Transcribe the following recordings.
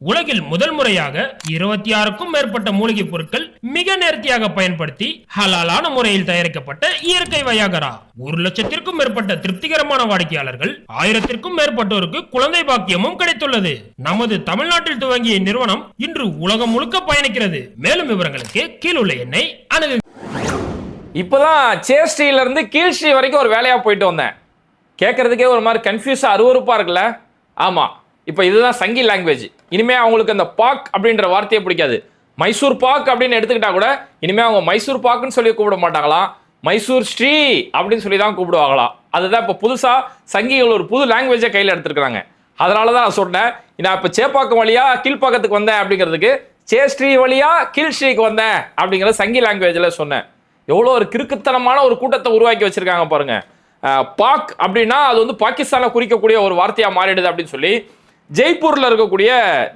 உலகில் முதல் முறையாக இருபத்தி ஆறுக்கும் மேற்பட்ட மூலிகைப் பொருட்கள் மிக நேர்த்தியாக பயன்படுத்தி ஹலாலான முறையில் தயாரிக்கப்பட்ட இயற்கை வயாகரா. ஒரு லட்சத்திற்கும் மேற்பட்ட திருப்திகரமான வாடிக்கையாளர்கள் ஆயிரத்திற்கும் மேற்பட்டோருக்கு குழந்தை பாக்கியமும் கிடைத்துள்ளது. நமது தமிழ்நாட்டில் துவங்கிய நிறுவனம் இன்று உலகம் முழுக்க பயணிக்கிறது. மேலும் விவரங்களுக்கு கீழுள்ள எண்ணை அணுகு இப்போதான் சேஸ்ட்ரியில இருந்து கீழ்ஸ்ரீ வரைக்கும் ஒரு வேலையா போயிட்டு வந்தேன். கேட்கறதுக்கே ஒரு மாதிரி கன்ஃபியூஸா அருவருப்பா இருக்குல்ல? ஆமா. இப்போ இதுதான் சங்கி லாங்குவேஜ் இனிமேல் அவங்களுக்கு அந்த பாக் அப்படின்ற வார்த்தையே பிடிக்காது. மைசூர் பாக் அப்படின்னு எடுத்துக்கிட்டா கூட இனிமேல் அவங்க மைசூர் பாக்குன்னு சொல்லி கூப்பிட மாட்டாங்களாம். மைசூர் ஸ்ரீ அப்படின்னு சொல்லி தான் கூப்பிடுவாங்களாம். அதுதான் இப்போ புதுசாக சங்கிகள் ஒரு புது லாங்குவேஜை கையில் எடுத்துருக்குறாங்க. அதனால தான் நான் சொன்னேன் நான் இப்போ சேப்பாக்கம் வழியா கீழ்ப்பாக்கத்துக்கு வந்தேன் அப்படிங்கிறதுக்கு சே ஸ்ரீ வழியாக வழியா கீழ்ஸ்ரீக்கு வந்தேன் அப்படிங்கிற சங்கி லாங்குவேஜில் சொன்னேன். எவ்வளோ ஒரு கிறுக்குத்தனமான ஒரு கூட்டத்தை உருவாக்கி வச்சுருக்காங்க பாருங்கள் பாக் அப்படின்னா அது வந்து பாகிஸ்தானை குறிக்கக்கூடிய ஒரு வார்த்தையாக மாறிடுது அப்படின்னு சொல்லி ஜெய்ப்பூரில் இருக்கக்கூடிய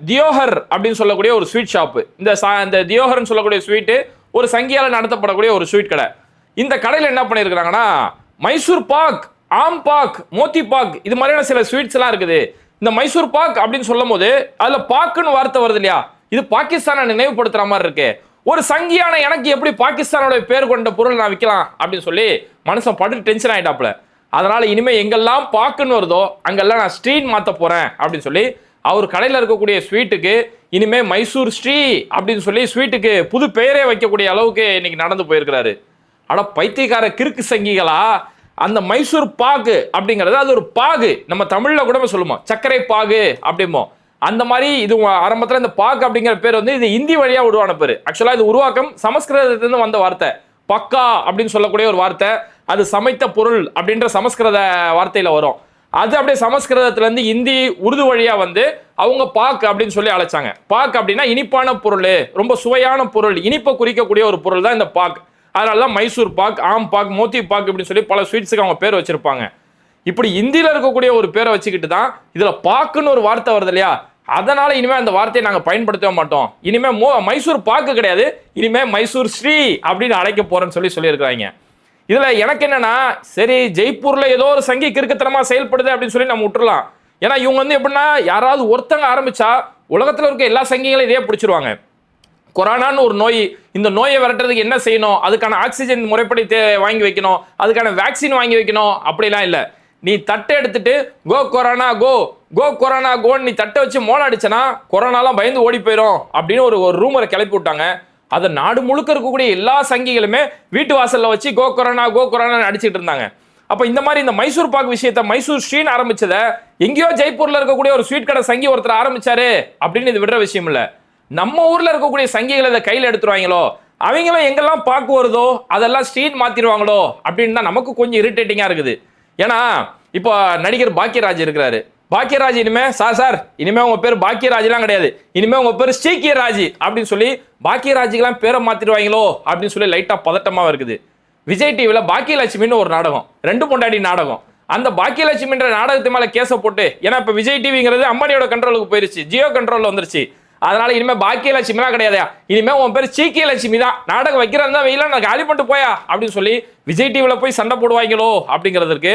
தியோஹர் அப்படின்னு சொல்லக்கூடிய ஒரு ஸ்வீட் ஷாப்பு இந்த சா- இந்த தியோஹர்னு சொல்லக்கூடிய ஸ்வீட்டு ஒரு சங்கியால் நடத்தப்படக்கூடிய ஒரு ஸ்வீட் கடை. இந்த கடையில் என்ன பண்ணியிருக்கிறாங்கன்னா மைசூர் பாக் ஆம் பாக் மோத்தி பாக் இது மாதிரியான சில ஸ்வீட்ஸ்லாம் இருக்குது. இந்த மைசூர் பாக் அப்படின்னு சொல்லும் போது அதில் பாக்குன்னு வார்த்தை வருது இல்லையா? இது பாகிஸ்தானை நினைவுபடுத்துகிற மாதிரி இருக்கு. ஒரு சங்கியான எனக்கு எப்படி பாகிஸ்தானோட பேர் கொண்ட பொருள் நான் விற்கலாம் அப்படின்னு சொல்லி மனுஷன் பட்டு டென்ஷன் ஆயிட்டாப்ல அதனால இனிமே எங்கெல்லாம் பாக்குன்னு வருதோ அங்கெல்லாம் நான் ஸ்ட்ரீட் மாற்ற போறேன் அப்படின்னு சொல்லி அவர் கடையில் இருக்கக்கூடிய ஸ்வீட்டுக்கு இனிமே மைசூர் ஸ்ரீ அப்படின்னு சொல்லி ஸ்வீட்டுக்கு புது பெயரே வைக்கக்கூடிய அளவுக்கு இன்னைக்கு நடந்து போயிருக்கிறாரு. ஆனால் பைத்தியக்கார கிறுக்கு சங்கிகளா? அந்த மைசூர் பாகு அப்படிங்கிறது அது ஒரு பாகு. நம்ம தமிழில் கூட சொல்லுவோம் சர்க்கரை பாகு அப்படிமோ அந்த மாதிரி இது ஆரம்பத்தில் இந்த பாக் அப்படிங்கிற பேர் வந்து இது இந்தி வழியாக உருவான பேர். ஆக்சுவலாக இது உருவாக்கம் சமஸ்கிருதத்துலேருந்து வந்த வார்த்தை. பக்கா அப்படின்னு சொல்லக்கூடிய ஒரு வார்த்தை. அது சமைத்த பொருள் அப்படின்ற சமஸ்கிருத வார்த்தையில் வரும். அது அப்படியே சமஸ்கிருதத்துலேருந்து இந்தி உருது வழியாக வந்து அவங்க பாக் அப்படின்னு சொல்லி அழைச்சாங்க. பாக் அப்படின்னா இனிப்பான பொருள். ரொம்ப சுவையான பொருள். இனிப்பை குறிக்கக்கூடிய ஒரு பொருள் தான் இந்த பாக். அதனால தான் மைசூர் பாக் ஆம் பாக் மோத்தி பாக் அப்படின்னு சொல்லி பல ஸ்வீட்ஸுக்கு அவங்க பேர் வச்சுருப்பாங்க. இப்படி இந்தியில் இருக்கக்கூடிய ஒரு பேரை வச்சுக்கிட்டு தான் இதில் பாக்குன்னு ஒரு வார்த்தை வருது இல்லையா? அதனால இனிமே அந்த வார்த்தையை நாங்கள் பயன்படுத்தவே மாட்டோம். இனிமே மோ மைசூர் பாக்கு கிடையாது. இனிமே மைசூர் ஸ்ரீ அப்படின்னு அழைக்க போறேன்னு சொல்லி சொல்லியிருக்கிறாங்க. இதுல எனக்கு என்னன்னா சரி ஜெய்ப்பூர்ல ஏதோ ஒரு சங்கி கிறுக்குத்தனமா செயல்படுது அப்படின்னு சொல்லி நம்ம விட்டுறலாம். ஏன்னா இவங்க வந்து எப்படின்னா யாராவது ஒருத்தங்க ஆரம்பிச்சா உலகத்துல இருக்க எல்லா சங்கிகளையும் இதே பிடிச்சிருவாங்க. கொரோனான்னு ஒரு நோய் இந்த நோயை விரட்டுறதுக்கு என்ன செய்யணும்? அதுக்கான ஆக்சிஜன் முறைப்படி தே- வாங்கி வைக்கணும். அதுக்கான வேக்சின் வாங்கி வைக்கணும். அப்படிலாம் இல்லை. நீ தட்டை எடுத்துட்டு கோ கொரோனா கோ. கோ கொரோனா கோன்னு நீ தட்டை வச்சு மோளம் அடிச்சனா கொரோனாலாம் பயந்து ஓடி போயிடும் அப்படின்னு ஒரு ஒரு ரூமரை கிளப்பி விட்டாங்க. அதை நாடு முழுக்க இருக்கக்கூடிய எல்லா சங்கிகளுமே வீட்டு வாசலில் வச்சு கோ கொரோனா கோ கொரோனா அடிச்சிட்டு இருந்தாங்க. அப்போ இந்த மாதிரி இந்த மைசூர் பாக் விஷயத்த மைசூர் ஸ்ரீன்னு ஆரம்பிச்சதை எங்கேயோ ஜெய்ப்பூரில் இருக்கக்கூடிய ஒரு ஸ்வீட் கடை சங்கி ஒருத்தர் ஆரம்பிச்சாரு அப்படின்னு இது விடுற விஷயம் இல்லை. நம்ம ஊரில் இருக்கக்கூடிய சங்கிகளை இதை கையில் எடுத்துருவாங்களோ? அவங்களும் எங்கெல்லாம் பார்க்க வருதோ அதெல்லாம் ஸ்ட்ரீட் மாற்றிடுவாங்களோ அப்படின்னு தான் நமக்கு கொஞ்சம் இரிட்டேட்டிங்காக இருக்குது. ஏன்னா இப்போ நடிகர் பாக்கியராஜ் இருக்கிறாரு. பாக்கியராஜ் இனிமே சார் சார் இனிமே உங்க பேர் பாக்கியராஜ்லாம் கிடையாது. இனிமே உங்க பேர் ஸ்ரீக்கியராஜ் அப்படின்னு சொல்லி பாக்கியராஜுக்கெல்லாம் பேரை மாத்திடுவாங்களோ அப்படின்னு சொல்லி லைட்டா பதட்டமா இருக்குது. விஜய் டிவியில் பாக்கியலட்சுமின்னு ஒரு நாடகம் ரெண்டு பொண்டாடி நாடகம். அந்த பாக்கியலட்சுமின்ற நாடகத்து மேல கேஸை போட்டு ஏன்னா இப்ப விஜய் டிவிங்கிறது அம்பானியோட கண்ட்ரோலுக்கு போயிருச்சு ஜியோ கண்ட்ரோல் வந்துருச்சு. அதனால இனிமே பாக்கியலட்சுமிலாம் கிடையாதா. இனிமே உன் பேர் சீக்கிய லட்சுமி தான். நாடகம் வைக்கிறதா வெயிலாம் நான் காலி பண்ணிட்டு போயா அப்படின்னு சொல்லி விஜய் டிவியில் போய் சண்டை போடுவாங்களோ அப்படிங்கிறதுக்கு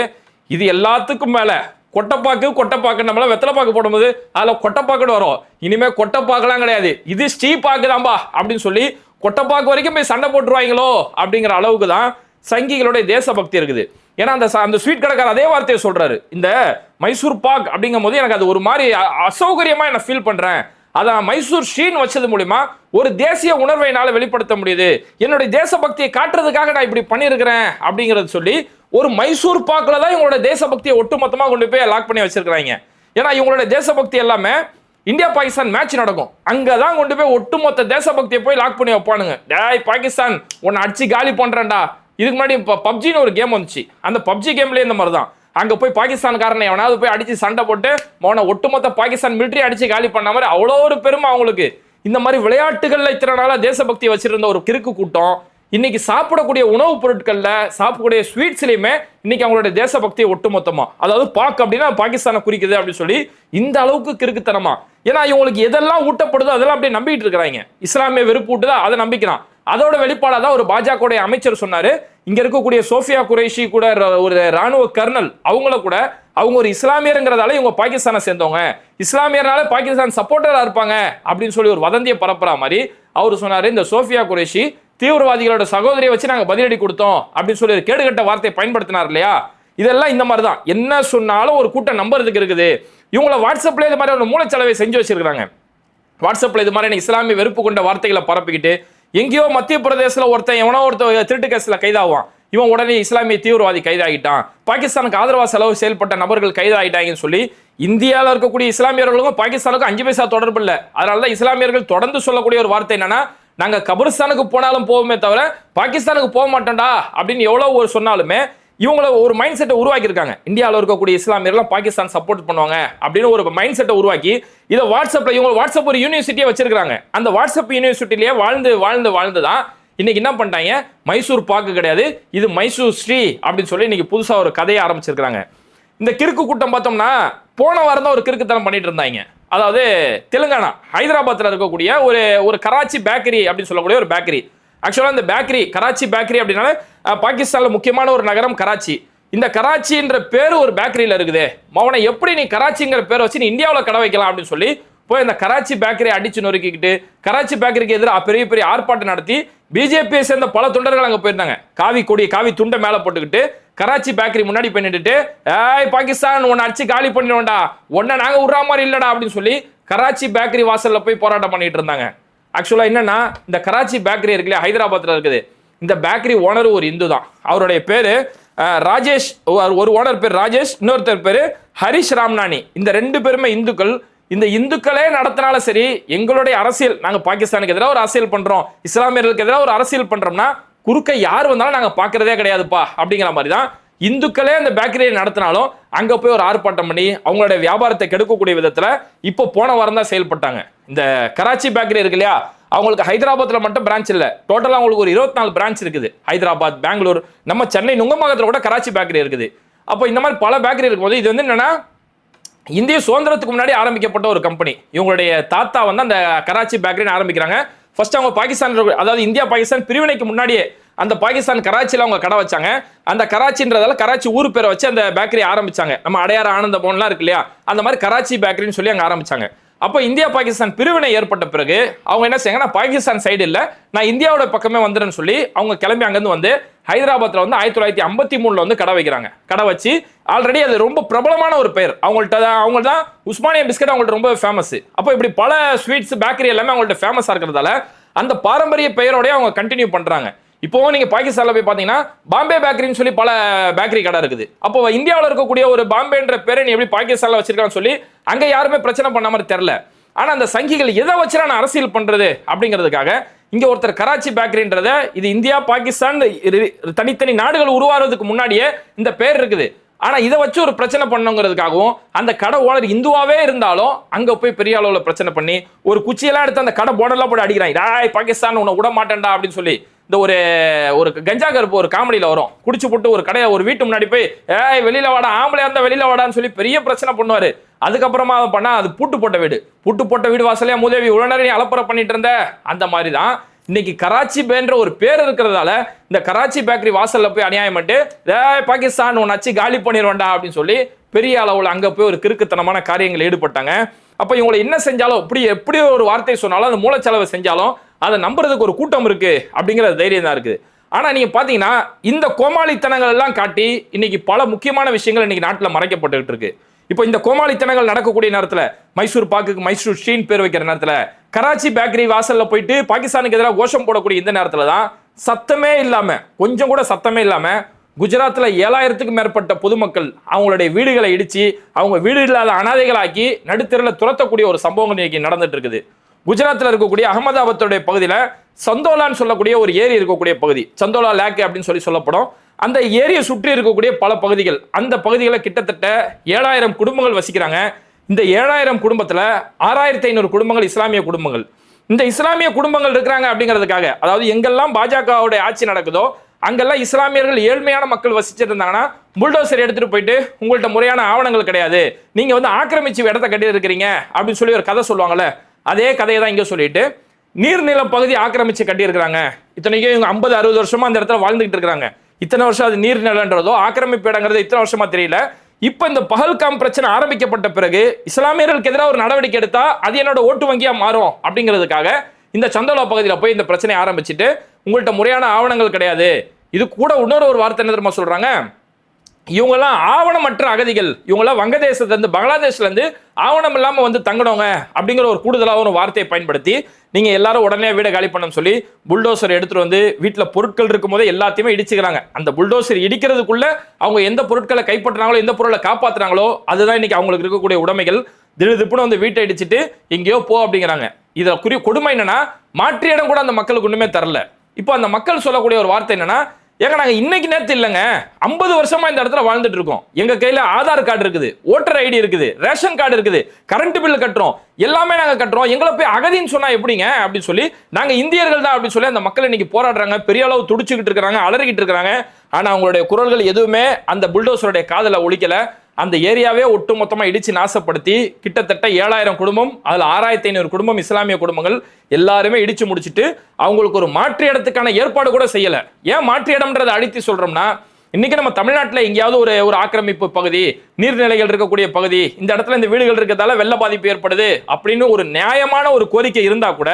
இது எல்லாத்துக்கும் மேலே கொட்டைப்பாக்கு கொட்டைப்பாக்கு நம்மளாம் வெத்தலைப்பாக்கு போடும்போது அதில் கொட்டைப்பாக்குன்னு வரும். இனிமேல் கொட்டைப்பாக்கெல்லாம் கிடையாது. இது ஸ்ரீ தான்பா அப்படின்னு சொல்லி கொட்டைப்பாக்கு வரைக்கும் போய் சண்டை போட்டுருவாங்களோ அப்படிங்கிற அளவுக்கு தான் சங்கிகளுடைய தேசபக்தி இருக்குது. ஏன்னா அந்த அந்த ஸ்வீட் கடைக்காரர் அதே வார்த்தையை சொல்கிறாரு இந்த மைசூர் பாக் அப்படிங்கும் போது எனக்கு அது ஒரு மாதிரி அசௌகரியமாக அசௌகரியமா நான் ஃபீல் பண்ணுறேன் அதான் மைசூர் ஷீன் வச்சது மூலிமா ஒரு தேசிய உணர்வை என்னால் வெளிப்படுத்த முடியுது. என்னுடைய தேசபக்தியை காட்டுறதுக்காக நான் இப்படி பண்ணியிருக்கிறேன் அப்படிங்கிறது சொல்லி ஒரு மைசூர் பாக்கில் தான் இவங்களோட தேசபக்தியை ஒட்டுமொத்தமாக கொண்டு போய் லாக் பண்ணி வச்சிருக்கிறாங்க. ஏன்னா இவங்களோட தேசபக்தி எல்லாமே இந்தியா பாகிஸ்தான் மேட்ச் நடக்கும். அங்கே தான் கொண்டு போய் ஒட்டுமொத்த தேசபக்தியை போய் லாக் பண்ணி வைப்பானுங்க. டேய் பாகிஸ்தான் உன்னை அடிச்சு காலி பண்ணுறேன்டா இதுக்கு முன்னாடி இப்போ பப்ஜின்னு ஒரு கேம் வந்துச்சு. அந்த பப்ஜி கேம்லேயே இந்த மாதிரி தான் அங்கே போய் பாகிஸ்தான்காரனை எவனாவது போய் அடித்து சண்டை போட்டு மோன ஒட்டுமொத்த பாகிஸ்தான் மிலிட்டரி அடித்து காலி பண்ண மாதிரி அவ்வளோ ஒரு பெருமை அவங்களுக்கு. இந்த மாதிரி விளையாட்டுகளில் இத்தனை நாளாக தேசபக்தி வச்சிருந்த ஒரு கிறுக்கு கூட்டம் இன்னைக்கு சாப்பிடக்கூடிய உணவுப் பொருட்களில் சாப்பிடக்கூடிய ஸ்வீட்ஸ்லையுமே இன்னைக்கு அவங்களுடைய தேசபக்தியை ஒட்டுமொத்தமா அதாவது பாக் அப்படின்னா பாகிஸ்தானை குறிக்குது அப்படின்னு சொல்லி இந்த அளவுக்கு கிறுக்குத்தனமா. ஏன்னா இவங்களுக்கு எதெல்லாம் ஊட்டப்படுதோ அதெல்லாம் அப்படியே நம்பிட்டு இருக்கிறாங்க. இஸ்லாமிய வெறுப்பு ஊட்டுதா அதை நம்பிக்கிறான். அதோட வெளிப்பாடாக தான் ஒரு பாஜகவுடைய அமைச்சர் சொன்னாரு. இங்க இருக்கக்கூடிய சோஃபியா குரேஷி கூட ஒரு ராணுவ கர்னல் அவங்கள கூட அவங்க ஒரு இஸ்லாமியருங்கிறதால இவங்க பாகிஸ்தானை சேர்ந்தவங்க. இஸ்லாமியர்னால பாகிஸ்தான் சப்போர்ட்டரா இருப்பாங்க அப்படின்னு சொல்லி ஒரு வதந்தியை பரப்புற மாதிரி அவர் சொன்னாரு. இந்த சோஃபியா குரேஷி தீவிரவாதிகளோட சகோதரியை வச்சு நாங்கள் பதிலடி கொடுத்தோம் அப்படின்னு சொல்லி ஒரு கேடுகட்ட வார்த்தையை பயன்படுத்தினார் இல்லையா? இதெல்லாம் இந்த மாதிரி தான் என்ன சொன்னாலும் ஒரு கூட்டம் நம்புறதுக்கு இருக்குது. இவங்கள வாட்ஸ்அப்ல இது மாதிரி ஒரு மூலச்சலவை செஞ்சு வச்சிருக்காங்க வாட்ஸ்அப்பில் இது மாதிரி இஸ்லாமிய வெறுப்பு கொண்ட வார்த்தைகளை பரப்பிக்கிட்டு எங்கேயோ மத்திய பிரதேசத்தில் ஒருத்தன் எவனோ ஒருத்தன் திருட்டு கேஸில் கைதாவான். இவன் உடனே இஸ்லாமிய தீவிரவாதி கைதாகிட்டான். பாகிஸ்தானுக்கு ஆதரவா செலவு செயல்பட்ட நபர்கள் கைதாகிட்டாங்கன்னு சொல்லி இந்தியாவில் இருக்கக்கூடிய இஸ்லாமியர்களுக்கும் பாகிஸ்தானுக்கும் அஞ்சு பைசா தொடர்பு இல்லை. அதனால தான் இஸ்லாமியர்கள் தொடர்ந்து சொல்லக்கூடிய ஒரு வார்த்தை என்னன்னா நாங்கள் கபிரிஸ்தானுக்கு போனாலும் போவோமே தவிர பாகிஸ்தானுக்கு போக மாட்டோம்டா அப்படின்னு எவ்வளோ ஒரு சொன்னாலுமே இவங்கள ஒரு மைண்ட் செட்டை உருவாக்கியிருக்காங்க. இந்தியாவில் இருக்கக்கூடிய இஸ்லாமியர்லாம் பாகிஸ்தான் சப்போர்ட் பண்ணுவாங்க அப்படின்னு ஒரு மைண்ட் செட்டை உருவாக்கி இதை வாட்ஸ்அப்பில் இவங்க வாட்ஸ்அப் ஒரு யூனிவர்சிட்டியை வச்சிருக்காங்க அந்த வாட்ஸ்அப் யூனிவர்சிட்டிலேயே வாழ்ந்து வாழ்ந்து வாழ்ந்து தான் இன்னைக்கு என்ன பண்ணிட்டாங்க? மைசூர் பாக்கு கிடையாது. இது மைசூர் ஸ்ரீ அப்படின்னு சொல்லி இன்னைக்கு புதுசாக ஒரு கதையை ஆரம்பிச்சிருக்கிறாங்க. இந்த கிறுக்கு கூட்டம் பார்த்தோம்னா போன வாரம் தான் ஒரு கிறுக்குத்தனம் பண்ணிட்டு இருந்தாங்க. அதாவது தெலுங்கானா ஹைதராபாத்தில் இருக்கக்கூடிய ஒரு ஒரு கராச்சி பேக்கரி அப்படின்னு சொல்லக்கூடிய ஒரு பேக்கரி. ஆக்சுவலாக இந்த பேக்கரி கராச்சி பேக்கரி அப்படின்னால பாகிஸ்தானில் முக்கியமான ஒரு நகரம் கராச்சி. இந்த கராச்சின்ற பேர் ஒரு பேக்கரியில் இருக்குது. மௌனை எப்படி நீ கராச்சிங்கிற பேர் வச்சு நீ இந்தியாவில் கடை வைக்கலாம் அப்படின்னு சொல்லி போய் இந்த கராச்சி பேக்கரி அடிச்சு நொறுக்கிக்கிட்டு கராச்சி பேக்கரிக்கு எதிராக பெரிய பெரிய ஆர்ப்பாட்டம் நடத்தி பிஜேபியை சேர்ந்த பல தொண்டர்கள் அங்கே போயிருந்தாங்க. காவி கொடி காவி துண்டை மேலே போட்டுக்கிட்டு கராச்சி பேக்கரி முன்னாடி பண்ணிட்டு ஏய் பாகிஸ்தான் உன்னை அடிச்சு காலி பண்ணிடுவோம்டா. உன்னை நாங்கள் விடுற மாதிரி இல்லைடா அப்படின்னு சொல்லி கராச்சி பேக்கரி வாசலில் போய் போராட்டம் பண்ணிட்டு இருந்தாங்க. ஆக்சுவலாக என்னன்னா இந்த கராச்சி பேக்கரி இருக்குல்லையா ஹைதராபாத்தில் இருக்குது. இந்த பேக்கரி ஓனர் ஒரு இந்து தான். அவருடைய பேரு ராஜேஷ் ஒரு- ஓனர் பேர் ராஜேஷ் இன்னொருத்தர் பேர் ஹரிஷ் ராம்நானி. இந்த ரெண்டு பேருமே இந்துக்கள். இந்த இந்துக்களே நடத்தினாலும் சரி எங்களுடைய அரசியல் நாங்கள் பாகிஸ்தானுக்கு எதிராக ஒரு அரசியல் பண்ணுறோம் இஸ்லாமியர்களுக்கு எதிராக ஒரு அரசியல் பண்ணுறோம்னா குறுக்க யார் வந்தாலும் நாங்கள் பார்க்குறதே கிடையாதுப்பா அப்படிங்கிற மாதிரி தான் இந்துக்களே அந்த பேக்கரியை நடத்தினாலும் அங்கே போய் ஒரு ஆர்ப்பாட்டம் பண்ணி அவங்களுடைய வியாபாரத்தை கெடுக்கக்கூடிய விதத்தில் இப்போ போன வாரம் தான் செயல்பட்டாங்க. இந்த கராச்சி பேக்கரி இருக்கு இல்லையா அவங்களுக்கு ஹைதராபாத்தில் மட்டும் பிரான்ச் இல்லை டோட்டலாக அவங்களுக்கு ஒரு இருபத்தி நாலு பிரான்ச் இருக்குது. ஹைதராபாத் பெங்களூர் நம்ம சென்னை நுங்கம்பாக்கத்துல கூட கராச்சி பேக்கரி இருக்குது. அப்போ இந்த மாதிரி பல பேக்கரி இருக்கும்போது இது வந்து என்னென்னா இந்திய சுதந்திரத்துக்கு முன்னாடி ஆரம்பிக்கப்பட்ட ஒரு கம்பெனி இவங்களுடைய தாத்தா வந்து அந்த கராச்சி பேக்கரின்னு ஆரம்பிக்கிறாங்க. ஃபர்ஸ்ட் அவங்க பாகிஸ்தான் அதாவது இந்தியா பாகிஸ்தான் பிரிவினைக்கு முன்னாடியே அந்த பாகிஸ்தான் கராச்சியில் அவங்க கடை வச்சாங்க. அந்த கராச்சின்றதால கராச்சி ஊர் பேரை வச்சு அந்த பேக்கரி ஆரம்பிச்சாங்க. நம்ம அடையாறு ஆனந்த போன்லாம் இருக்கு இல்லையா? அந்த மாதிரி கராச்சி பேக்கரின்னு சொல்லி அங்கே ஆரம்பிச்சாங்க. அப்போ இந்தியா பாகிஸ்தான் பிரிவினை ஏற்பட்ட பிறகு அவங்க என்ன செய்யாங்க நான் பாகிஸ்தான் சைடு இல்லை நான் இந்தியாவோட பக்கமே வந்துடுன்னு சொல்லி அவங்க கிளம்பி அங்கேருந்து வந்து ஹைதராபாத்தில் வந்து ஆயிரத்தி தொள்ளாயிரத்தி ஐம்பத்தி மூணில் வந்து கடை வைக்கிறாங்க. கடை வச்சு ஆல்ரெடி அது ரொம்ப பிரபலமான ஒரு பெயர். அவங்கள்ட்ட தான் அவங்க தான் உஸ்மானியா பிஸ்கட் அவங்கள்ட்ட ரொம்ப ஃபேமஸ் அப்போ இப்படி பல ஸ்வீட்ஸ் பேக்கரி எல்லாமே அவங்கள்ட்ட ஃபேமஸாக இருக்கிறதால அந்த பாரம்பரிய பெயரோடய அவங்க கண்டினியூ பண்ணுறாங்க இப்போ நீங்கள் பாகிஸ்தானில் போய் பார்த்தீங்கன்னா பாம்பே பேக்கரின்னு சொல்லி பல பேக்கரி கடை இருக்குது. அப்போ இந்தியாவில் இருக்கக்கூடிய ஒரு பாம்பேன்ற பேரை நீ எப்படி பாகிஸ்தானில் வச்சிருக்கான்னு சொல்லி அங்கே யாருமே பிரச்சனை பண்ண மாதிரி தெரில ஆனா அந்த சங்கிகள் எதை வச்சு நான் அரசியல் பண்றது அப்படிங்கிறதுக்காக இங்க ஒருத்தர் கராச்சி பேக்கரின்றத இது இந்தியா பாகிஸ்தான் தனித்தனி நாடுகள் உருவாகிறதுக்கு முன்னாடியே இந்த பேர் இருக்குது. ஆனா இதை வச்சு ஒரு பிரச்சனை பண்ணுங்கிறதுக்காகவும் அந்த கடை ஓனர் இந்துவாவே இருந்தாலும் அங்க போய் பெரிய அளவுல பிரச்சனை பண்ணி ஒரு குச்சியெல்லாம் எடுத்து அந்த கடை போர்டெல்லாம் போட்டு அடிக்கிறாங்க "டேய், பாகிஸ்தான் உன்னை விட மாட்டேன்டா அப்படின்னு சொல்லி இந்த ஒரு ஒரு கஞ்சா கருப்பு ஒரு காமெடியில் வரும். குடிச்சு போட்டு ஒரு கடையை ஒரு வீட்டு முன்னாடி போய் ஏய் வெளியில வாடா ஆம்பளையா இருந்தால் வெளியில வாடான்னு சொல்லி பெரிய பிரச்சனை பண்ணுவார். அதுக்கப்புறமா அவன் பண்ணா அது பூட்டு போட்ட வீடு. பூட்டு போட்ட வீடு வாசலையா முதவி இவ்வளவு நீ அலப்பறை பண்ணிட்டு இருந்த அந்த மாதிரி தான் இன்னைக்கு கராச்சி பேன்ற ஒரு பேர் இருக்கிறதால இந்த கராச்சி பேக்கரி வாசல்ல போய் அநியாயம் பண்ணிட்டு "ஏய், பாகிஸ்தான் உன் அச்சு காலி பண்ணிடுவேன்டா அப்படின்னு சொல்லி பெரிய அளவில் அங்கே போய் ஒரு கிறுக்குத்தனமான காரியங்கள் ஈடுபட்டாங்க. அப்போ இவங்களை என்ன செஞ்சாலும் இப்படி எப்படி ஒரு வார்த்தை சொன்னாலும் அந்த மூலச்செலவை செஞ்சாலும் அதை நம்புறதுக்கு ஒரு கூட்டம் இருக்கு அப்படிங்கிற தைரியம் தான் இருக்குது. ஆனால் நீங்கள் பார்த்தீங்கன்னா இந்த கோமாளித்தனங்கள் எல்லாம் காட்டி இன்னைக்கு பல முக்கியமான விஷயங்கள் இன்னைக்கு நாட்டில் மறைக்கப்பட்டுக்கிட்டு இருக்கு. இப்போ இந்த கோமாளித்தனங்கள் நடக்கக்கூடிய நேரத்தில் மைசூர் பாக்குக்கு மைசூர் ஷீன் பேர் வைக்கிற நேரத்தில் கராச்சி பேக்கரி வாசலில் போயிட்டு பாகிஸ்தானுக்கு எதிராக கோஷம் போடக்கூடிய இந்த நேரத்தில் தான் சத்தமே இல்லாமல் கொஞ்சம் கூட சத்தமே இல்லாமல் குஜராத்தில் ஏழாயிரத்துக்கு மேற்பட்ட பொதுமக்கள் அவங்களுடைய வீடுகளை இடித்து அவங்க வீடு இல்லாத அனாதைகளாக்கி நடுத்தரில் துரத்தக்கூடிய ஒரு சம்பவங்கள் இன்னைக்கு நடந்துட்டு இருக்குது. குஜராத்தில் இருக்கக்கூடிய அகமதாபாத்துடைய பகுதியில் சந்தோலான்னு சொல்லக்கூடிய ஒரு ஏரி இருக்கக்கூடிய பகுதி. சந்தோலா லேக் அப்படின்னு சொல்லி சொல்லப்படும். அந்த ஏரியை சுற்றி இருக்கக்கூடிய பல பகுதிகள். அந்த பகுதிகளில் கிட்டத்தட்ட ஏழாயிரம் குடும்பங்கள் வசிக்கிறாங்க. இந்த ஏழாயிரம் குடும்பத்தில் ஆறாயிரத்தி ஐநூறு குடும்பங்கள் இஸ்லாமிய குடும்பங்கள். இந்த இஸ்லாமிய குடும்பங்கள் இருக்கிறாங்க அப்படிங்கிறதுக்காக அதாவது எங்கெல்லாம் பாஜகவுடைய ஆட்சி நடக்குதோ அங்கெல்லாம் இஸ்லாமியர்கள் ஏழ்மையான மக்கள் வசிச்சிட்டு இருந்தாங்கன்னா புல்டோசர் எடுத்துட்டு போயிட்டு உங்கள்ட்ட முறையான ஆவணங்கள் கிடையாது. நீங்க வந்து ஆக்கிரமிச்சு இடத்த கட்டி இருக்கிறீங்க அப்படின்னு சொல்லி ஒரு கதை சொல்லுவாங்கல்ல. அதே கதையை தான் இங்கே சொல்லிட்டு நீர்நில பகுதி ஆக்கிரமிச்சு கட்டியிருக்கிறாங்க. இத்தனைக்கும் இவங்க ஐம்பது அறுபது வருஷமா அந்த இடத்துல வாழ்ந்துகிட்டு இருக்கிறாங்க. இத்தனை வருஷம் அது நீர்நிலன்றதோ ஆக்கிரமிப்பு இடங்கிறது இத்தனை வருஷமா தெரியல. இப்போ இந்த பகல்காம் பிரச்சனை ஆரம்பிக்கப்பட்ட பிறகு இஸ்லாமியர்களுக்கு எதிராக ஒரு நடவடிக்கை எடுத்தா அது என்னோட ஓட்டு வங்கியாக மாறும் அப்படிங்கிறதுக்காக இந்த சந்தோலா பகுதியில் போய் இந்த பிரச்சனையை ஆரம்பிச்சுட்டு உங்கள்கிட்ட முறையான ஆவணங்கள் கிடையாது. இது கூட இன்னொரு ஒரு வார்த்தை என்ன தெரியுமா சொல்றாங்க? இவங்கெல்லாம் ஆவணமற்ற அகதிகள். இவங்கெல்லாம் வங்கதேசத்துலேருந்து பங்களாதேஷ்லேருந்து ஆவணம் இல்லாமல் வந்து தங்கினவங்க அப்படிங்கிற ஒரு கூடுதலாக ஒரு வார்த்தையை பயன்படுத்தி நீங்கள் எல்லாரும் உடனே வீடை காலி பண்ணணும்னு சொல்லி புல்டோசர் எடுத்துகிட்டு வந்து வீட்டில் பொருட்கள் இருக்கும் போதே எல்லாத்தையுமே இடிச்சுக்கிறாங்க. அந்த புல்டோசர் இடிக்கிறதுக்குள்ளே அவங்க எந்த பொருட்களை கைப்பற்றினாங்களோ எந்த பொருளை காப்பாற்றுறாங்களோ அதுதான் இன்றைக்கி அவங்களுக்கு இருக்கக்கூடிய உடைமைகள். திடுதிப்புன்னு வந்து வீட்டை இடிச்சிட்டு எங்கேயோ போ அப்படிங்கிறாங்க. இதில் குறி கொடுமை என்னென்னா மாற்று இடம் கூட அந்த மக்களுக்கு ஒன்றுமே தரல. இப்போ அந்த மக்கள் சொல்லக்கூடிய ஒரு வார்த்தை என்னென்னா ஏங்க நாங்க இன்னைக்கு நேரத்து இல்லைங்க. ஐம்பது வருஷமா இந்த இடத்துல வாழ்ந்துட்டு இருக்கோம். எங்க கையில ஆதார் கார்டு இருக்குது ஓட்டர் ஐடி இருக்குது ரேஷன் கார்டு இருக்குது கரண்ட் பில் கட்டுறோம் எல்லாமே நாங்க கட்டுறோம். எங்களை போய் அகதின்னு சொன்னா எப்படிங்க? அப்படின்னு சொல்லி நாங்க இந்தியர்கள் தான் அப்படின்னு சொல்லி அந்த மக்கள் இன்னைக்கு போராடுறாங்க பெரிய அளவு துடிச்சுக்கிட்டு இருக்கிறாங்க அலறிக்கிட்டு இருக்கிறாங்க. ஆனா அவங்களுடைய குரல்கள் எதுவுமே அந்த புல்டோசருடைய காதல ஒழிக்கல அந்த ஏரியாவே ஒட்டு மொத்தமாக இடித்து நாசப்படுத்தி கிட்டத்தட்ட ஏழாயிரம் குடும்பம் அதில் ஆறாயிரத்தி ஐநூறு குடும்பம் இஸ்லாமிய குடும்பங்கள் எல்லாருமே இடித்து முடிச்சுட்டு அவங்களுக்கு ஒரு மாற்று இடத்துக்கான ஏற்பாடு கூட செய்யலை. ஏன் மாற்று இடம்ன்றதை அழித்து சொல்கிறோம்னா இன்றைக்கி நம்ம தமிழ்நாட்டில் எங்கேயாவது ஒரு ஒரு ஆக்கிரமிப்பு பகுதி நீர்நிலைகள் இருக்கக்கூடிய பகுதி இந்த இடத்துல இந்த வீடுகள் இருக்கிறதால வெள்ள பாதிப்பு ஏற்படுது அப்படின்னு ஒரு நியாயமான ஒரு கோரிக்கை இருந்தால் கூட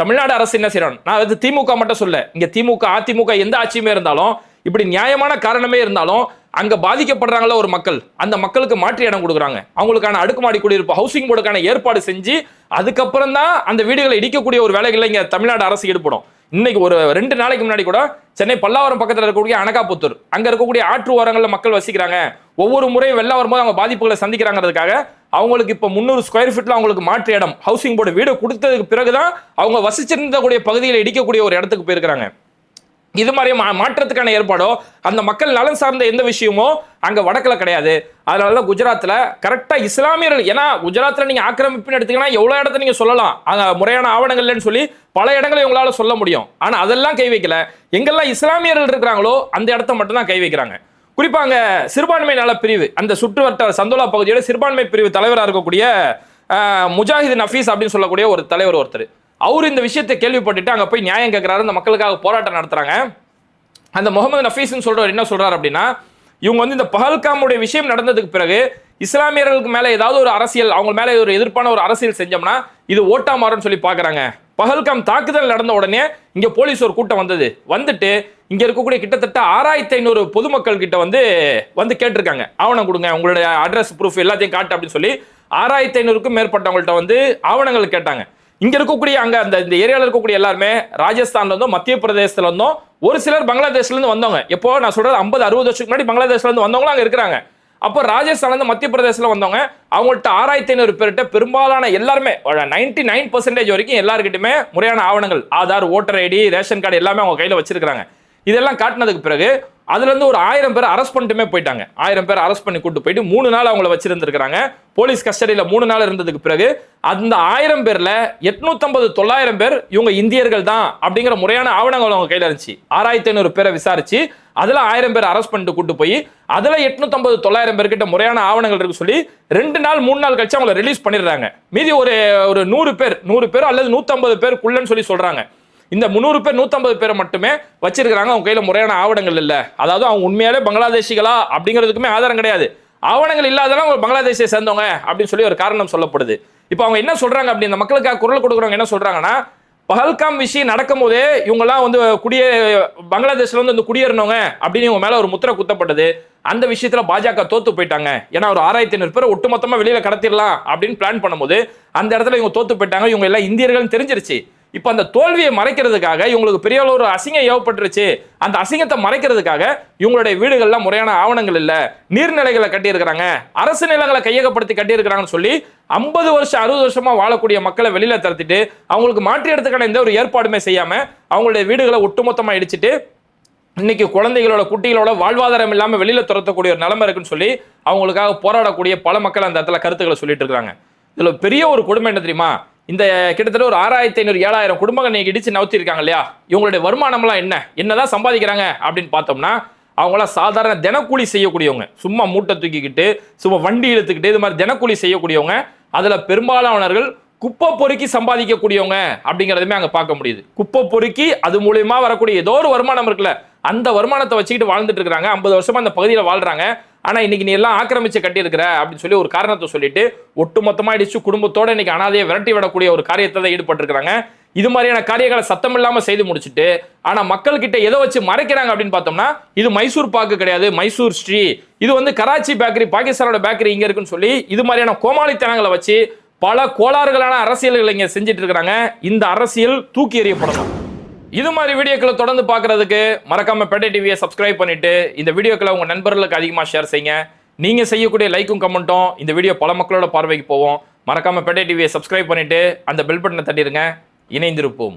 தமிழ்நாடு அரசு என்ன செய்யணும் நான் அது திமுக மட்டும் சொல்ல. இங்கே திமுக அதிமுக எந்த ஆட்சியுமே இருந்தாலும் இப்படி நியாயமான காரணமே இருந்தாலும் அங்க பாதிக்கப்படுறாங்களோ ஒரு மக்கள் அந்த மக்களுக்கு மாற்று இடம் கொடுக்குறாங்க. அவங்களுக்கான அடுக்குமாடி குடியிருப்பு ஹவுசிங் போர்டுக்கான ஏற்பாடு செஞ்சு அதுக்கப்புறம் தான் அந்த வீடுகளை இடிக்கக்கூடிய ஒரு வேலைகளில் இங்க தமிழ்நாடு அரசு ஈடுபடும். இன்னைக்கு ஒரு ரெண்டு நாளைக்கு முன்னாடி கூட சென்னை பல்லாவரம் பக்கத்தில் இருக்கக்கூடிய அனகாபுத்தூர் அங்க இருக்கக்கூடிய ஆற்று ஓரங்களில் மக்கள் வசிக்கிறாங்க. ஒவ்வொரு முறையும் வெள்ளம் வரும்போது அவங்க பாதிப்புகளை சந்திக்கிறாங்கிறதுக்காக அவங்களுக்கு இப்போ முந்நூறு ஸ்கொயர் ஃபீட்ல அவங்களுக்கு மாற்று இடம் ஹவுசிங் போர்டு வீடு கொடுத்ததுக்கு பிறகுதான் அவங்க வசிச்சிருந்தக்கூடிய பகுதியில் இடிக்கக்கூடிய ஒரு இடத்துக்கு போயிருக்கிறாங்க. இது மாதிரி மா மாற்றத்துக்கான ஏற்பாடோ அந்த மக்கள் நலன் சார்ந்த எந்த விஷயமோ அங்கே வடக்கில் கிடையாது. அதனால தான் குஜராத்தில் கரெக்டாக இஸ்லாமியர்கள் ஏன்னா குஜராத்தில் நீங்கள் ஆக்கிரமிப்புன்னு எடுத்தீங்கன்னா எவ்வளோ இடத்த நீங்கள் சொல்லலாம். அங்க முறையான ஆவணங்கள் இல்லைன்னு சொல்லி பல இடங்களை உங்களால சொல்ல முடியும். ஆனால் அதெல்லாம் கை வைக்கல. எங்கெல்லாம் இஸ்லாமியர்கள் இருக்கிறாங்களோ அந்த இடத்த மட்டும்தான் கை வைக்கிறாங்க. குறிப்பாங்க சிறுபான்மை நல பிரிவு அந்த சுற்றுவட்டார சந்தோலா பகுதியோட சிறுபான்மை பிரிவு தலைவராக இருக்கக்கூடிய முஜாஹிது நஃபீஸ் அப்படின்னு சொல்லக்கூடிய ஒரு தலைவர் ஒருத்தர். அவர் இந்த விஷயத்தை கேள்விப்பட்டுட்டு அங்கே போய் நியாயம் கேட்குறாரு அந்த மக்களுக்காக போராட்டம் நடத்துகிறாங்க அந்த முகமது நஃபீஸ்னு சொல்றவர் என்ன சொல்கிறார் அப்படின்னா இவங்க வந்து இந்த பஹல்காமுடைய விஷயம் நடந்ததுக்கு பிறகு இஸ்லாமியர்களுக்கு மேலே ஏதாவது ஒரு அரசியல் அவங்க மேலே ஒரு எதிர்ப்பான ஒரு அரசியல் செஞ்சோம்னா இது ஓட்டா மாறும்னு சொல்லி பார்க்குறாங்க பஹல்காம் தாக்குதல் நடந்த உடனே இங்கே போலீஸ் ஒரு கூட்டம் வந்தது. வந்துட்டு இங்கே இருக்கக்கூடிய கிட்டத்தட்ட ஆறாயிரத்தி ஐநூறு பொதுமக்கள் கிட்ட வந்து வந்து கேட்டிருக்காங்க. ஆவணம் கொடுங்க உங்களுடைய அட்ரஸ் ப்ரூஃப் எல்லாத்தையும் காட்டு அப்படின்னு சொல்லி ஆறாயிரத்தி ஐநூறுக்கும் மேற்பட்டவங்கள்ட்ட வந்து ஆவணங்கள் கேட்டாங்க. இங்க இருக்கக்கூடிய அங்க அந்த இந்த ஏரியாவில் இருக்கக்கூடிய எல்லாருமே ராஜஸ்தான்லேருந்தும் மத்திய பிரதேசத்துலேருந்தும் ஒரு சிலர் பங்களாதேஷ்ல இருந்து வந்தவங்க. எப்போ நான் சொல்றது ஐம்பது அறுபது வருஷத்துக்கு முன்னாடி பங்களாதேஷ்ல இருந்து வந்தவங்களும் அங்க இருக்கிறாங்க. அப்போ ராஜஸ்தான்லேருந்து மத்திய பிரதேசத்துல வந்தவங்க அவங்கள்ட்ட ஆறாயிரத்தி ஐநூறு பேர்கிட்ட பெரும்பாலான எல்லாருமே நைன்டி நைன் பர்சன்டேஜ் வரைக்கும் எல்லாருக்கிட்டுமே முறையான ஆவணங்கள் Aadhaar voter ID ration card எல்லாமே அவங்க கையில வச்சிருக்காங்க இதெல்லாம் காட்டினதுக்கு பிறகு அதுல இருந்து ஒரு ஆயிரம் பேர் அரெஸ்ட் பண்ணிட்டுமே போயிட்டாங்க. ஆயிரம் பேர் அரெஸ்ட் பண்ணி கூட்டு போயிட்டு மூணு நாள் அவங்கள வச்சிருந்திருக்காங்க போலீஸ் கஸ்டடியில் மூணு நாள் இருந்ததுக்கு பிறகு அந்த ஆயிரம் பேர்ல எட்நூத்தம்பது தொள்ளாயிரம் பேர் இவங்க இந்தியர்கள் தான் அப்படிங்கிற முறையான ஆவணங்கள் அவங்க கையில இருந்துச்சு. ஆறாயிரத்தி ஐநூறு பேரை விசாரிச்சு அதுல ஆயிரம் பேர் அரெஸ்ட் பண்ணிட்டு கூட்டு போய் அதுல எட்நூத்தம்பது தொள்ளாயிரம் பேர்கிட்ட முறையான ஆவணங்கள் இருக்கு சொல்லி ரெண்டு நாள் மூணு நாள் கழிச்சு அவங்கள ரிலீஸ் பண்ணிடுறாங்க. மீதி ஒரு ஒரு நூறு பேர் நூறு பேர் அல்லது நூத்தம்பது பேருக்குள்ளன்னு சொல்லி சொல்றாங்க. இந்த முந்நூறு பேர் நூற்றம்பது பேரை மட்டுமே வச்சிருக்கிறாங்க. அவங்க கையில் முறையான ஆவணங்கள் இல்லை. அதாவது அவங்க உண்மையாலே பங்களாதேஷிகளா அப்படிங்கிறதுக்குமே ஆதாரம் கிடையாது. ஆவணங்கள் இல்லாதெல்லாம் அவங்க பங்களாதேஷை சேர்ந்தவங்க அப்படின்னு சொல்லி ஒரு காரணம் சொல்லப்படுது. இப்போ அவங்க என்ன சொல்கிறாங்க அப்படி? இந்த மக்களுக்காக குரல் கொடுக்குறவங்க என்ன சொல்கிறாங்கன்னா பஹல்காம் விஷயம் நடக்கும் போதே இவங்கெல்லாம் வந்து குடியே பங்களாதேஷ்ல வந்து வந்து குடியேறினவங்க அப்படின்னு இவங்க மேலே ஒரு முத்திரை குத்தப்பட்டது. அந்த விஷயத்துல பாஜக தோத்து போயிட்டாங்க. ஏன்னா ஒரு ஆறாயிரத்தி ஐநூறு பேர் ஒட்டுமொத்தமாக வெளியில கடத்திடலாம் அப்படின்னு பிளான் பண்ணும்போது அந்த இடத்துல இவங்க தோத்து போயிட்டாங்க. இவங்க எல்லாம் இந்தியர்கள்னு தெரிஞ்சிருச்சு. இப்போ அந்த தோல்வியை மறைக்கிறதுக்காக இவங்களுக்கு பெரிய அளவு ஒரு அசிங்கம் ஏவப்பட்டுருச்சு அந்த அசிங்கத்தை மறைக்கிறதுக்காக இவங்களுடைய வீடுகள்லாம் முறையான ஆவணங்கள் இல்லை. நீர்நிலைகளை கட்டியிருக்கிறாங்க. அரசு நிலங்களை கையகப்படுத்தி கட்டியிருக்கிறாங்கன்னு சொல்லி ஐம்பது வருஷம் அறுபது வருஷமா வாழக்கூடிய மக்களை வெளியில தரத்திட்டு அவங்களுக்கு மாற்றி எடுத்துக்கான எந்த ஒரு ஏற்பாடுமே செய்யாம அவங்களுடைய வீடுகளை ஒட்டுமொத்தமாக இடிச்சிட்டு இன்னைக்கு குழந்தைகளோட குட்டிகளோட வாழ்வாதாரம் இல்லாமல் வெளியில துரத்தக்கூடிய ஒரு நிலைமை இருக்குன்னு சொல்லி அவங்களுக்காக போராடக்கூடிய பல மக்கள் அந்த இடத்துல கருத்துக்களை சொல்லிட்டு இருக்காங்க. இதில் பெரிய ஒரு கொடுமை என்ன தெரியுமா? இந்த கிட்டத்தட்ட ஒரு ஆறாயிரத்தி ஐநூறு ஏழாயிரம் குடும்பங்கள் நீங்கள் இடிச்சு நவுத்திருக்காங்க இல்லையா இவங்களுடைய வருமானம்லாம் என்ன? என்னதான் சம்பாதிக்கிறாங்க அப்படின்னு பார்த்தோம்னா அவங்களாம் சாதாரண தினக்கூலி செய்யக்கூடியவங்க. சும்மா மூட்டை தூக்கிக்கிட்டு சும்மா வண்டி இழுத்துக்கிட்டு இது மாதிரி தினக்கூலி செய்யக்கூடியவங்க. அதில் பெரும்பாலானவர்கள் குப்பை பொறுக்கி சம்பாதிக்கக்கூடியவங்க அப்படிங்கிறதுமே அங்கே பார்க்க முடியுது. குப்பை பொறுக்கி அது மூலயமா வரக்கூடிய ஏதோ ஒரு வருமானம் இருக்குல்ல. அந்த வருமானத்தை வச்சுக்கிட்டு வாழ்ந்துட்டு இருக்கிறாங்க. ஐம்பது வருஷமா அந்த பகுதியில் வாழ்றாங்க. ஆனால் இன்னைக்கு நீ எல்லாம் ஆக்கிரமிச்சு கட்டியிருக்கிற அப்படின்னு சொல்லி ஒரு காரணத்தை சொல்லிட்டு ஒட்டுமொத்தமாக இடிச்சு குடும்பத்தோட இன்னைக்கு அனாதையை விரட்டி விடக்கூடிய ஒரு காரியத்தை தான் ஈடுபட்டிருக்காங்க இது மாதிரியான காரியங்களை சத்தம் இல்லாமல் செய்து முடிச்சுட்டு ஆனால் மக்கள்கிட்ட எதை வச்சு மறைக்கிறாங்க அப்படின்னு பார்த்தோம்னா இது மைசூர் பாக்கு கிடையாது மைசூர் ஸ்ரீ. இது வந்து கராச்சி பேக்கரி பாகிஸ்தானோட பேக்கரி இங்கே இருக்குன்னு சொல்லி இது மாதிரியான கோமாளித்தனங்களை வச்சு பல கோளாறுகளான அரசியல்களை இங்கே செஞ்சுட்டு இருக்கிறாங்க. இந்த அரசியல் தூக்கி எறியப்படணும். இது மாதிரி வீடியோக்களை தொடர்ந்து பார்க்கறதுக்கு மறக்காம பெட்டை டிவியை சப்ஸ்கிரைப் பண்ணிட்டு இந்த வீடியோக்களை உங்க நண்பர்களுக்கு அதிகமாக ஷேர் செய்யுங்க. நீங்க செய்யக்கூடிய லைக்கும் கமெண்ட்டும் இந்த வீடியோ பல மக்களோட பார்வைக்கு போவோம். மறக்காம பெட்டை டிவியை சப்ஸ்கிரைப் பண்ணிட்டு அந்த பெல் பட்டனை தட்டிடுங்க. இணைந்திருப்போம்.